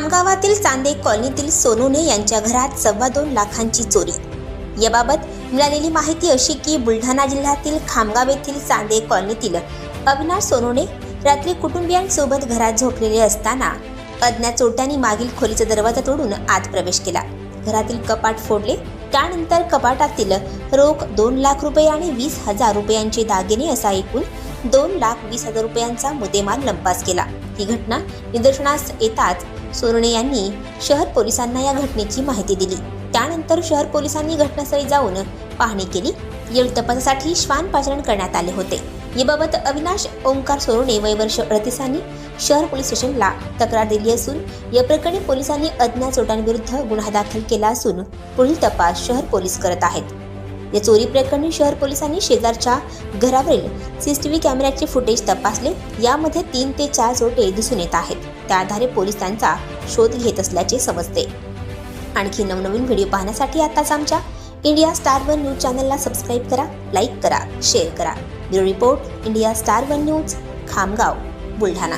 खामगावातील चांदे कॉलनीतील सोनूने यांच्या घरात सव्वा दोन लाखांची चोरी. याबाबत मिळालेली माहिती अशी की बुलढाणा जिल्ह्यातील खामगाव येथील चांदे कॉलनीतील अविनाश सोनूने रात्री कुटुंबियांसोबत घरात झोपलेले असताना अज्ञात चोरट्यांनी मागील खोलीचा दरवाजा तोडून आत प्रवेश केला. घरातील कपाट फोडले. त्यानंतर कपाटातील रोख दोन लाख रुपये आणि वीस हजार रुपयांचे दागिने असा एकूण दोन लाख वीस हजार रुपयांचा मुद्देमाल लंपास केला. ही घटना निदर्शनास येताच सोरणे यांनी शहर पोलिसांना या घटनेची माहिती दिली. त्यानंतर शहर पोलिसांनी घटनास्थळी जाऊन पाहणी केली. यावेळी तपासासाठी श्वान पाचरण करण्यात आले होते. याबाबत अविनाश ओंकार सोरणे वय वर्ष अडतीसांनी शहर पोलीस स्टेशनला तक्रार दिली असून या प्रकरणी पोलिसांनी अज्ञात चोटांविरुद्ध गुन्हा दाखल केला असून पुढील तपास शहर पोलीस करत आहेत. या चोरी प्रकरणी शहर पोलिसांनी शेजारच्या घरावरील सीसीटीव्ही कॅमेऱ्याचे फुटेज तपासले. यामध्ये तीन ते चार जोटे दिसून येत आहेत. त्या आधारे पोलीस त्यांचा शोध घेत असल्याचे समजते. आणखी नवनवीन व्हिडिओ पाहण्यासाठी आताच आमच्या इंडिया स्टार वन न्यूज चॅनलला सबस्क्राईब करा लाईक करा शेअर करा. Bureau report India Star One News Khamgaon Buldhana.